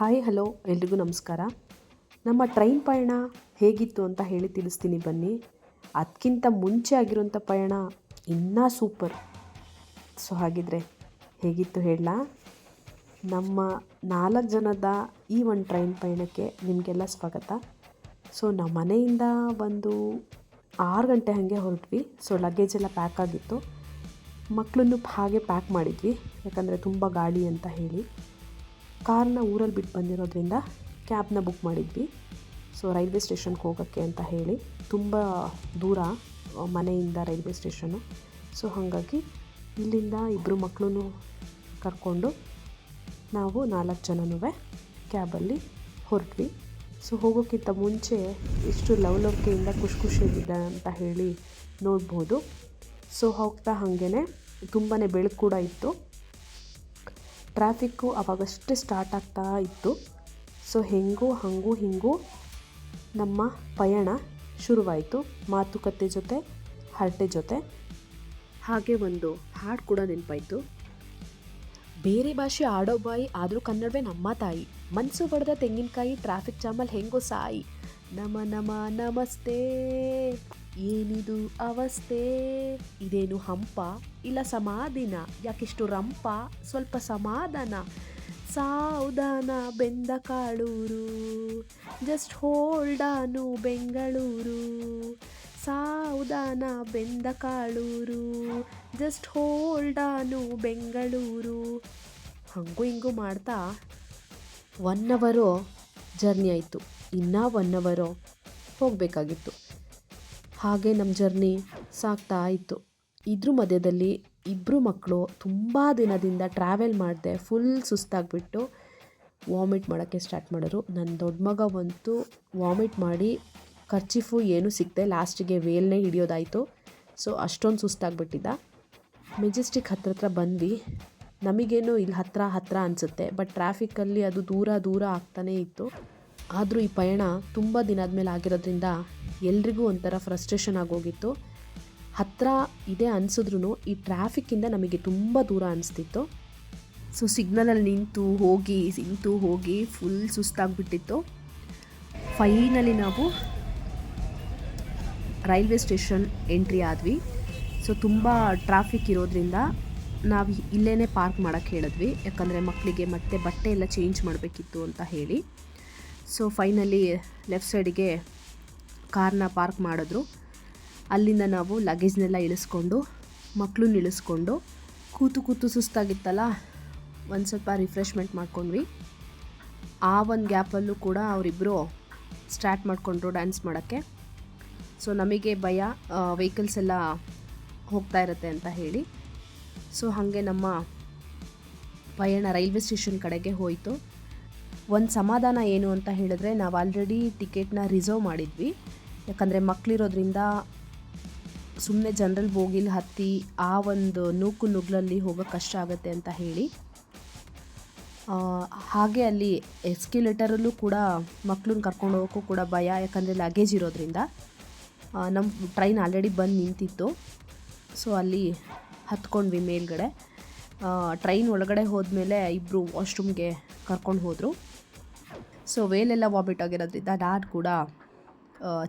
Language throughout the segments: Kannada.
ಹಾಯ್, ಹಲೋ, ಎಲ್ರಿಗೂ ನಮಸ್ಕಾರ. ನಮ್ಮ ಟ್ರೈನ್ ಪಯಣ ಹೇಗಿತ್ತು ಅಂತ ಹೇಳಿ ತಿಳಿಸ್ತೀನಿ ಬನ್ನಿ. ಅದಕ್ಕಿಂತ ಮುಂಚೆ ಆಗಿರೋಂಥ ಪಯಣ ಇನ್ನೂ ಸೂಪರ್. ಸೊ, ಹಾಗಿದ್ರೆ ಹೇಗಿತ್ತು ಹೇಳ ನಮ್ಮ ನಾಲ್ಕು ಜನದ ಈ ಒಂದು ಟ್ರೈನ್ ಪಯಣಕ್ಕೆ ನಿಮಗೆಲ್ಲ ಸ್ವಾಗತ. ಸೊ, ನಮ್ಮ ಮನೆಯಿಂದ ಒಂದು ಆರು ಗಂಟೆ ಹಾಗೆ ಹೊರಟ್ವಿ. ಸೊ ಲಗೇಜ್ ಎಲ್ಲ ಪ್ಯಾಕ್ ಆಗಿತ್ತು. ಮಕ್ಕಳನ್ನು ಹಾಗೆ ಪ್ಯಾಕ್ ಮಾಡಿದ್ವಿ. ಯಾಕಂದರೆ ತುಂಬ ಗಾಳಿ ಅಂತ ಹೇಳಿ. ಕಾರ್ನ ಊರಲ್ಲಿ ಬಿಟ್ಟು ಬಂದಿರೋದ್ರಿಂದ ಕ್ಯಾಬ್ನ ಬುಕ್ ಮಾಡಿದ್ವಿ. ಸೊ ರೈಲ್ವೆ ಸ್ಟೇಷನ್ಗೆ ಹೋಗೋಕ್ಕೆ ಅಂತ ಹೇಳಿ ತುಂಬ ದೂರ ಮನೆಯಿಂದ ರೈಲ್ವೆ ಸ್ಟೇಷನು. ಸೊ ಹಾಗಾಗಿ ಇಲ್ಲಿಂದ ಇಬ್ಬರು ಮಕ್ಕಳೂ ಕರ್ಕೊಂಡು ನಾವು ನಾಲ್ಕು ಜನನೂ ಕ್ಯಾಬಲ್ಲಿ ಹೊರಟ್ವಿ. ಸೊ ಹೋಗೋಕ್ಕಿಂತ ಮುಂಚೆ ಎಷ್ಟು ಲವಲವಿಕೆಯಿಂದ ಖುಷಿ ಖುಷಿಯಾಗಿದೆ ಅಂತ ಹೇಳಿ ನೋಡ್ಬೋದು. ಸೊ ಹೋಗ್ತಾ ಹಾಗೇ ತುಂಬಾ ಬೆಳಕು ಕೂಡ ಇತ್ತು. ಟ್ರಾಫಿಕ್ಕು ಅವಾಗಷ್ಟೇ ಸ್ಟಾರ್ಟ್ ಆಗ್ತಾ ಇತ್ತು. ಸೊ ಹೆಂಗೂ, ಹಾಗೂ, ಹಿಂಗೂ ನಮ್ಮ ಪಯಣ ಶುರುವಾಯಿತು. ಮಾತುಕತೆ ಜೊತೆ, ಹರಟೆ ಜೊತೆ. ಹಾಗೆ ಒಂದು ಹಾಡು ಕೂಡ ನೆನಪಾಯಿತು. ಬೇರೆ ಭಾಷೆ ಆಡೋ ಬಾಯಿ, ಆದರೂ ಕನ್ನಡವೇ ನಮ್ಮ ತಾಯಿ. ಮನಸ್ಸು ಬಡದ ತೆಂಗಿನಕಾಯಿ ಟ್ರಾಫಿಕ್ ಜಾಮಲ್ಲಿ ಹೆಂಗೋ ಸಾಯಿ. ನಮ ನಮ, ನಮಸ್ತೆ. ಏನಿದು ಅವಸ್ಥೆ? ಇದೇನು ಹಂಪ? ಇಲ್ಲ ಸಮಾಧಿನ? ಯಾಕಿಷ್ಟು ರಂಪ? ಸ್ವಲ್ಪ ಸಮಾಧಾನ? ಸಾವುದಾನ ಬೆಂದ ಕಾಳೂರು ಜಸ್ಟ್ ಹೋಲ್ಡಾನು ಬೆಂಗಳೂರು. ಸಾವುದಾನ ಬೆಂದ ಕಾಳೂರು ಜಸ್ಟ್ ಹೋಲ್ಡಾನು ಬೆಂಗಳೂರು. ಹಂಗು ಹಿಂಗೂ ಮಾಡ್ತಾ? ಒನ್ ಅವರು ಜರ್ನಿ ಆಯಿತು. ಇನ್ನೂ ಒನ್ ಅವರು ಹೋಗಬೇಕಾಗಿತ್ತು. ಹಾಗೆ ನಮ್ಮ ಜರ್ನಿ ಸಾಗ್ತಾ ಇತ್ತು. ಇದ್ರ ಮಧ್ಯದಲ್ಲಿ ಇಬ್ಬರು ಮಕ್ಕಳು ತುಂಬ ದಿನದಿಂದ ಟ್ರಾವೆಲ್ ಮಾಡಿದೆ ಫುಲ್ ಸುಸ್ತಾಗಿಬಿಟ್ಟು ವಾಮಿಟ್ ಮಾಡೋಕ್ಕೆ ಸ್ಟಾರ್ಟ್ ಮಾಡಿದ್ರು. ನನ್ನ ದೊಡ್ಡ ಮಗ ಬಂತು ವಾಮಿಟ್ ಮಾಡಿ ಖರ್ಚಿಫು ಏನೂ ಸಿಗದೆ ಲಾಸ್ಟಿಗೆ ವೇಲ್ನೇ ಹಿಡಿಯೋದಾಯಿತು. ಸೊ ಅಷ್ಟೊಂದು ಸುಸ್ತಾಗ್ಬಿಟ್ಟಿದ್ದ. ಮೆಜೆಸ್ಟಿಕ್ ಹತ್ರ ಹತ್ರ ಬಂದು ನಮಗೇನು ಇಲ್ಲಿ ಹತ್ತಿರ ಹತ್ತಿರ ಅನಿಸುತ್ತೆ ಬಟ್ ಟ್ರಾಫಿಕ್ಕಲ್ಲಿ ಅದು ದೂರ ದೂರ ಆಗ್ತಾನೇ ಇತ್ತು. ಆದರೂ ಈ ಪಯಣ ತುಂಬ ದಿನ ಆದಮೇಲೆ ಆಗಿರೋದ್ರಿಂದ ಎಲ್ರಿಗೂ ಒಂಥರ ಫ್ರಸ್ಟ್ರೇಷನ್ ಆಗೋಗಿತ್ತು ಹತ್ತಿರ ಇದೆ ಅನಿಸಿದ್ರು ಈ ಟ್ರಾಫಿಕ್ಕಿಂದ ನಮಗೆ ತುಂಬ ದೂರ ಅನಿಸ್ತಿತ್ತು. ಸೊ ಸಿಗ್ನಲಲ್ಲಿ ನಿಂತು ಹೋಗಿ ನಿಂತು ಹೋಗಿ ಫುಲ್ ಸುಸ್ತಾಗ್ಬಿಟ್ಟಿತ್ತು. ಫೈನಲಿ ನಾವು ರೈಲ್ವೆ ಸ್ಟೇಷನ್ ಎಂಟ್ರಿ ಆದ್ವಿ. ಸೊ ತುಂಬ ಟ್ರಾಫಿಕ್ ಇರೋದ್ರಿಂದ ನಾವು ಇಲ್ಲೇ ಪಾರ್ಕ್ ಮಾಡೋಕ್ಕೆ ಹೇಳಿದ್ವಿ. ಯಾಕಂದರೆ ಮಕ್ಕಳಿಗೆ ಮತ್ತೆ ಬಟ್ಟೆ ಎಲ್ಲ ಚೇಂಜ್ ಮಾಡಬೇಕಿತ್ತು ಅಂತ ಹೇಳಿ. ಸೊ ಫೈನಲಿ ಲೆಫ್ಟ್ ಸೈಡಿಗೆ ಕಾರ್ನ ಪಾರ್ಕ್ ಮಾಡಿದ್ರು. ಅಲ್ಲಿಂದ ನಾವು ಲಗೇಜ್ನೆಲ್ಲ ಇಳಿಸ್ಕೊಂಡು ಮಕ್ಕಳನ್ನ ಇಳಿಸ್ಕೊಂಡು ಕೂತು ಕೂತು ಸುಸ್ತಾಗಿತ್ತಲ್ಲ, ಒಂದು ಸ್ವಲ್ಪ ರಿಫ್ರೆಶ್ಮೆಂಟ್ ಮಾಡ್ಕೊಂಡ್ವಿ. ಆ ಒಂದು ಗ್ಯಾಪಲ್ಲೂ ಕೂಡ ಅವರಿಬ್ಬರು ಸ್ಟಾರ್ಟ್ ಮಾಡಿಕೊಂಡ್ರು ಡ್ಯಾನ್ಸ್ ಮಾಡೋಕ್ಕೆ. ಸೊ ನಮಗೆ ಭಯ ವೆಹಿಕಲ್ಸ್ ಎಲ್ಲ ಹೋಗ್ತಾ ಇರುತ್ತೆ ಅಂತ ಹೇಳಿ. ಸೊ ಹಾಗೆ ನಮ್ಮ ಪಯಣ ರೈಲ್ವೆ ಸ್ಟೇಷನ್ ಕಡೆಗೆ ಹೋಯಿತು. ಒಂದು ಸಮಾಧಾನ ಏನು ಅಂತ ಹೇಳಿದ್ರೆ ನಾವು ಆಲ್ರೆಡಿ ಟಿಕೆಟ್ನ ರಿಸರ್ವ್ ಮಾಡಿದ್ವಿ. ಯಾಕಂದರೆ ಮಕ್ಕಳಿರೋದ್ರಿಂದ ಸುಮ್ಮನೆ ಜನರಲ್ ಬೋಗಿಲಿ ಹತ್ತಿ ಆ ಒಂದು ನೂಕು ನುಗ್ಲಲ್ಲಿ ಹೋಗೋಕ್ಕೆ ಕಷ್ಟ ಆಗುತ್ತೆ ಅಂತ ಹೇಳಿ. ಹಾಗೆ ಅಲ್ಲಿ ಎಸ್ಕ್ಯುಲೇಟರಲ್ಲೂ ಕೂಡ ಮಕ್ಕಳನ್ನ ಕರ್ಕೊಂಡು ಹೋಗೋಕ್ಕೂ ಕೂಡ ಭಯ, ಯಾಕಂದರೆ ಲಗೇಜ್ ಇರೋದ್ರಿಂದ. ನಮ್ಮ ಟ್ರೈನ್ ಆಲ್ರೆಡಿ ಬಂದು ನಿಂತಿತ್ತು. ಸೊ ಅಲ್ಲಿ ಹತ್ಕೊಂಡ್ವಿ ಮೇಲ್ಗಡೆ. ಟ್ರೈನ್ ಒಳಗಡೆ ಹೋದ್ಮೇಲೆ ಇಬ್ಬರು ವಾಶ್ರೂಮ್ಗೆ ಕರ್ಕೊಂಡು ಹೋದರು. ಸೊ ವೇಲೆಲ್ಲ ವಾಮಿಟ್ ಆಗಿರೋದ್ರಿಂದ ನಾನು ಕೂಡ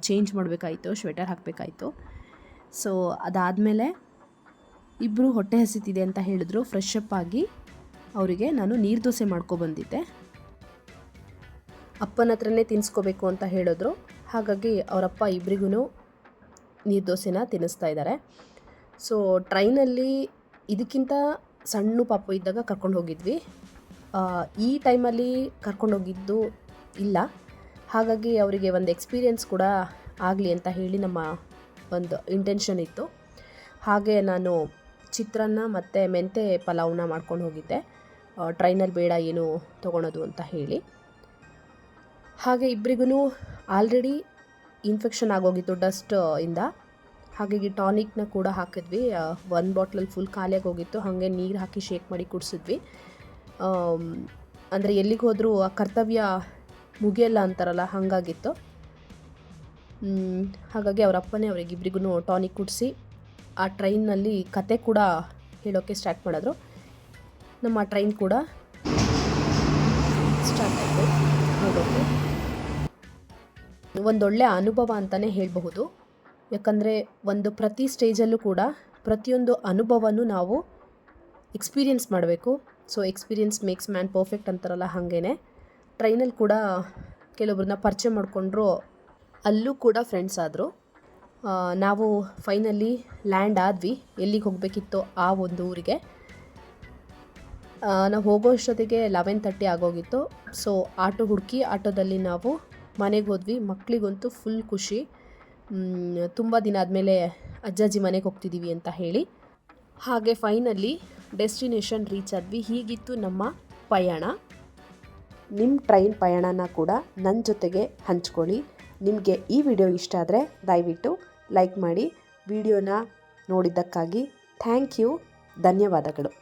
ಚೇಂಜ್ ಮಾಡಬೇಕಾಯಿತು ಸ್ವೆಟರ್ ಹಾಕಬೇಕಾಯಿತು. ಸೊ ಅದಾದಮೇಲೆ ಇಬ್ಬರು ಹೊಟ್ಟೆ ಹಸಿತಿದೆ ಅಂತ ಹೇಳಿದ್ರು. ಫ್ರೆಶ್ ಅಪ್ ಆಗಿ ಅವರಿಗೆ ನಾನು ನೀರು ದೋಸೆ ಮಾಡ್ಕೊಬಂದಿದ್ದೆ ಅಪ್ಪನ ಹತ್ರನೇ ತಿನ್ನಿಸ್ಕೋಬೇಕು ಅಂತ ಹೇಳಿದ್ರು. ಹಾಗಾಗಿ ಅವರಪ್ಪ ಇಬ್ಬರಿಗೂ ನೀರು ದೋಸೆನ ತಿನ್ನಿಸ್ತಾ ಇದ್ದಾರೆ ಸೊ ಟ್ರೈನಲ್ಲಿ ಇದಕ್ಕಿಂತ ಸಣ್ಣ ಪಾಪು ಇದ್ದಾಗ ಕರ್ಕೊಂಡು ಹೋಗಿದ್ವಿ. ಈ ಟೈಮಲ್ಲಿ ಕರ್ಕೊಂಡು ಹೋಗಿದ್ದು ಇಲ್ಲ. ಹಾಗಾಗಿ ಅವರಿಗೆ ಒಂದು ಎಕ್ಸ್ಪೀರಿಯನ್ಸ್ ಕೂಡ ಆಗಲಿ ಅಂತ ಹೇಳಿ ನಮ್ಮ ಒಂದು ಇಂಟೆನ್ಷನ್ ಇತ್ತು. ಹಾಗೆ ನಾನು ಚಿತ್ರಾನ್ನ ಮತ್ತು ಮೆಂತೆ ಪಲಾವ್ನ ಮಾಡ್ಕೊಂಡು ಹೋಗಿದ್ದೆ. ಟ್ರೈನಲ್ಲಿ ಬೇಡ ಏನು ತೊಗೊಳೋದು ಅಂತ ಹೇಳಿ. ಹಾಗೆ ಇಬ್ಬರಿಗೂ ಆಲ್ರೆಡಿ ಇನ್ಫೆಕ್ಷನ್ ಆಗೋಗಿತ್ತು ಡಸ್ಟ್ ಇಂದ. ಹಾಗಾಗಿ ಟಾನಿಕ್ನ ಕೂಡ ಹಾಕಿದ್ವಿ. ಒಂದು ಬಾಟ್ಲಲ್ಲಿ ಫುಲ್ ಖಾಲಿಯಾಗಿ ಹೋಗಿತ್ತು. ಹಾಗೆ ನೀರು ಹಾಕಿ ಶೇಕ್ ಮಾಡಿ ಕುಡಿಸಿದ್ವಿ. ಅಂದರೆ ಎಲ್ಲಿಗೆ ಹೋದರೂ ಆ ಕರ್ತವ್ಯ ಮುಗಿಯಲ್ಲ ಅಂತಾರಲ್ಲ, ಹಾಗಾಗಿತ್ತು. ಹಾಗಾಗಿ ಅವರ ಅಪ್ಪನೇ ಅವರಿಗಿಬ್ರಿಗೂ ಟಾನಿಕ್ ಕುಡಿಸಿ ಆ ಟ್ರೈನ್ನಲ್ಲಿ ಕತೆ ಕೂಡ ಹೇಳೋಕ್ಕೆ ಸ್ಟಾರ್ಟ್ ಮಾಡಿದ್ರು. ನಮ್ಮ ಟ್ರೈನ್ ಕೂಡ ಸ್ಟಾರ್ಟ್ ಆಯಿತು. ಹೋಗೋಕ್ಕೆ ಒಂದೊಳ್ಳೆ ಅನುಭವ ಅಂತಲೇ ಹೇಳಬಹುದು. ಯಾಕಂದರೆ ಒಂದು ಪ್ರತಿ ಸ್ಟೇಜಲ್ಲೂ ಕೂಡ ಪ್ರತಿಯೊಂದು ಅನುಭವನೂ ನಾವು ಎಕ್ಸ್ಪೀರಿಯೆನ್ಸ್ ಮಾಡಬೇಕು. So experience makes man perfect ಅಂತಾರಲ್ಲ ಹಾಗೇ ಟ್ರೈನಲ್ಲಿ ಕೂಡ ಕೆಲವೊಬ್ಬರನ್ನ ಪರಿಚಯ ಮಾಡಿಕೊಂಡ್ರು, ಅಲ್ಲೂ ಕೂಡ ಫ್ರೆಂಡ್ಸ್ ಆದರು. ನಾವು ಫೈನಲಿ ಲ್ಯಾಂಡ್ ಆದ್ವಿ. ಎಲ್ಲಿಗೆ ಹೋಗಬೇಕಿತ್ತು ಆ ಒಂದು ಊರಿಗೆ. ನಾವು ಹೋಗೋ ಅಷ್ಟೊತ್ತಿಗೆ ಲೆವೆನ್ ತರ್ಟಿ ಆಗೋಗಿತ್ತು. ಸೊ ಆಟೋ ಹುಡುಕಿ ಆಟೋದಲ್ಲಿ ನಾವು ಮನೆಗೆ ಹೋದ್ವಿ. ಮಕ್ಕಳಿಗಂತೂ ಫುಲ್ ಖುಷಿ. ತುಂಬ ದಿನ ಆದಮೇಲೆ ಅಜ್ಜಾಜಿ ಮನೆಗೆ ಹೋಗ್ತಿದ್ದೀವಿ ಅಂತ ಹೇಳಿ. ಹಾಗೆ ಫೈನಲಿ ಡೆಸ್ಟಿನೇಷನ್ ರೀಚ್ ಆದ್ವಿ. ಹೀಗಿತ್ತು ನಮ್ಮ ಪಯಣ. ನಿಮ್ಮ ಟ್ರೈನ್ ಪಯಣನ ಕೂಡ ನನ್ನ ಜೊತೆಗೆ ಹಂಚ್ಕೊಳ್ಳಿ. ನಿಮಗೆ ಈ ವಿಡಿಯೋ ಇಷ್ಟ ಆದರೆ ದಯವಿಟ್ಟು ಲೈಕ್ ಮಾಡಿ. ವಿಡಿಯೋನ ನೋಡಿದ್ದಕ್ಕಾಗಿ ಥ್ಯಾಂಕ್ ಯು ಧನ್ಯವಾದಗಳು.